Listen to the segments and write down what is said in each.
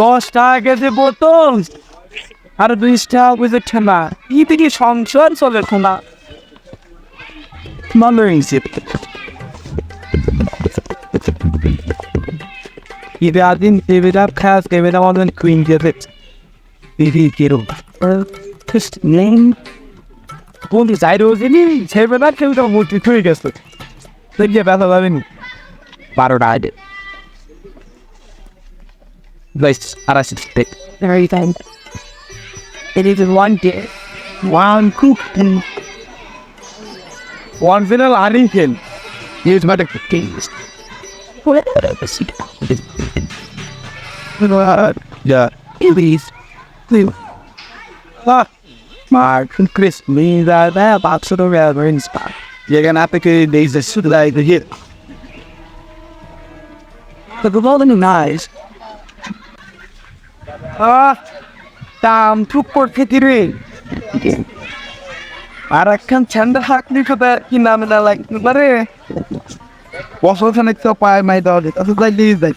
দশ টাকা কেজি বোতল। আর বিশ টাকা কেজি ঠেলা। কি থেকে সংসার চলে ঠেলা। ভালো হয়েছে। ঈদে আদিন দেবেদার খাস দেবেদা মতন কুইন গেছে দিদি কেরো বন্ধু যাই রোজিনি ছেলেবেলা কেউ তো মূর্তি থুয়ে গেছে। গিয়ে ব্যথা যাবেনি বারোটা আগে। Dois, arasite. Everything. It is one day, one cooking, one final hurricane. Here's my taste. Yeah, please, uh, please. Ah, Martin Chris, me that that box of the railroad spot. You're gonna have to get these to like the hit. The golden eyes. দাম টুক করতে দিরে আর একখান ছেন্ডা হাঁকনি খাতে কি নামে না লাগতে পারে বছর খানিক তো পায় মাই দেওয়া যেত তো যাই দিয়ে যাই।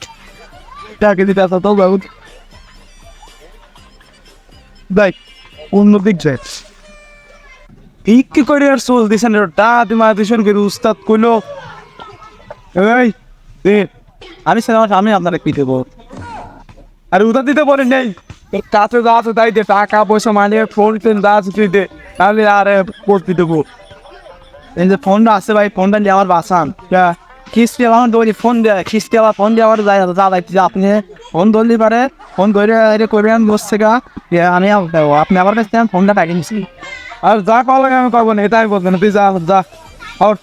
টাকা দিতে আসা তো বাবু দেখ অন্য দিক যায় ঠিক কি করে আর চল দিছেন টা দিমা দিছেন করে উস্তাদ কইলো। এই দে আমি সালাম আমি আপনার কি দেবো? আর উদা দিতে পারে নেই। কাছে যা আছে তাই দে, টাকা পয়সা মানে ফোন টেন যা আছে তুই দে। তাহলে আর করতে দেবো। এই যে ফোনটা আছে ভাই ফোনটা নিয়ে আমার বাসান। কিস্তি আমার দৌড়ি ফোন দেয় কিস্তি আবার ফোন দিয়ে আমার যায়। যা লাগছে আপনি ফোন ধরলি পারে ফোন ধরে এটা করবেন বস থেকে যে আমি আপ- আপনি আমার কাছে আমি ফোনটা পাঠিয়ে নিচ্ছি আর যা কল আমি করব না এটা আমি বলব না তুই যা যা আউট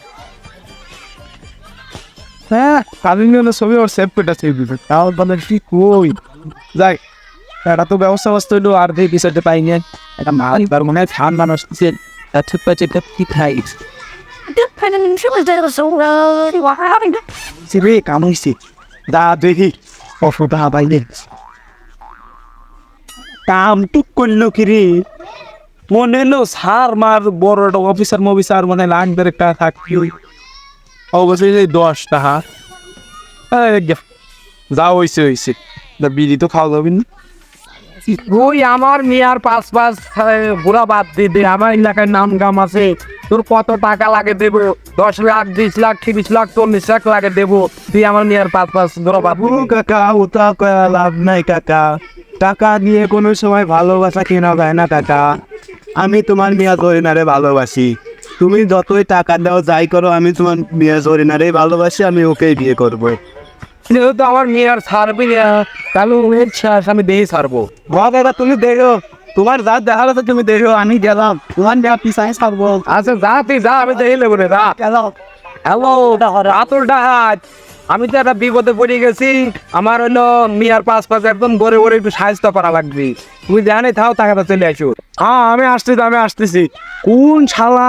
হ্যাঁ কালিন ছবি ওর সেভ করে সেভ দিবে তাও বলে কি কই? যাই, এটা তো ব্যবস্থা ব্যবস্থা হইল, আর দিয়ে বিষয়টা পাই না একটা মাল বার মনে হয় ধান মানুষ ঠিক পাচ্ছে কি খাই সিরে কামাইছি দা, দেখি, অসুবিধা পাইলে কাম টুক করল কি রে? মনে হলো সার মার, বড় একটা অফিসার মফিসার মানে লাগবে একটা থাকবি অবশ্যই এই দশ টাকা যা হয়েছে হয়েছে তা বিড়ি তো খাওয়া যাবে না? ওই আমার মেয়ার পাঁচ পাঁচ বুড়া বাদ দিয়ে দে আমার এলাকায় নাম গাম আছে। তোর কত টাকা লাগে দেবো? দশ লাখ বিশ লাখ তিরিশ লাখ চল্লিশ লাখ লাগে দেবো। তুই আমার মেয়ার পাঁচ পাঁচ বুড়া বাদ কাকা ওটা লাভ নাই কাকা। টাকা নিয়ে কোনো সময় ভালোবাসা কেনা যায় না কাকা। আমি তোমার মিয়া জরিনারে ভালোবাসি। তুমি যতই টাকা দাও যাই করো আমি তোমার মিয়া জরিনারে ভালোবাসি আমি ওকেই বিয়ে করব। যেহেতু আমার মেয়ার ছাড়বি না তাহলে শেষ আমি দেহে ছাড়বো। বাবা দাদা তুমি দেখো তোমার যা দেখা যাচ্ছে তুমি দেখো আমি গেলাম। তোমার থাকব আচ্ছা যা তুই যা আমি নেব রে যা। হ্যালো রাতুল ডাহাত। আমি তো একটা বিপদে পড়ে গেছি। আমার হলো মিয়ার পাঁচ পাঁচ একদম গড়ে গড়ে একটু সাহায্য করা লাগবে। তুমি জানে থাও টাকাটা চলে আসো। হ্যাঁ আমি আসতেছি আমি আসতেছি। কোন শালা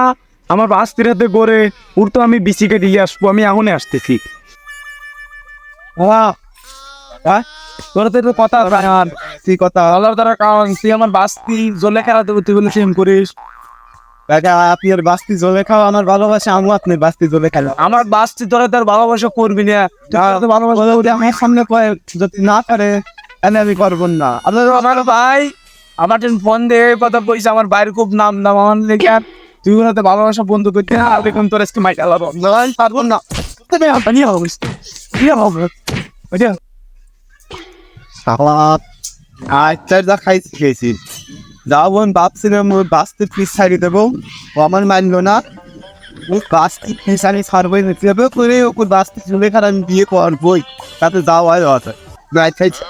আমার বাস্তির হাতে গড়ে উর তো আমি বিসিকে দিয়ে আসব আমি এখনই আসতেছি। তোর তো কথা আমার তুই কথা? আল্লাহ তারা কারণ তুই আমার বাস্তি জলে খেলা দেবো তুই বলে সেম করিস। কাকা আপনি আর বাস্তি জলে খাও আমার ভালোবাসা আমি আপনি বাস্তি জলে খেলো আমার বাস্তি তোরা তোর ভালোবাসা করবি না। তুই ভালোবাসা আমার সামনে কয়ে যদি না পারে তাহলে আমি করব না। আপনার আমার ভাই আমার ফোন দিয়ে কথা বলছে আমার বাইরে খুব নাম দাম আমার তুই ভালোবাসা বন্ধ করতে আর তোর আজকে মাইক আলাদা পারব না। হবে? ওইটা সালাদ যা খাইছি খেয়েছি যাও বোন ভাবছিলাম ওই বাস্তি পিস ছাড়িয়ে দেবো ও আমার মানলো না ও বাস্তি পিস আমি ছাড়বোই না করে ওকে বাস্তি চলে খারাপ আমি বিয়ে করব তাতে যাওয়া আছে খাইছি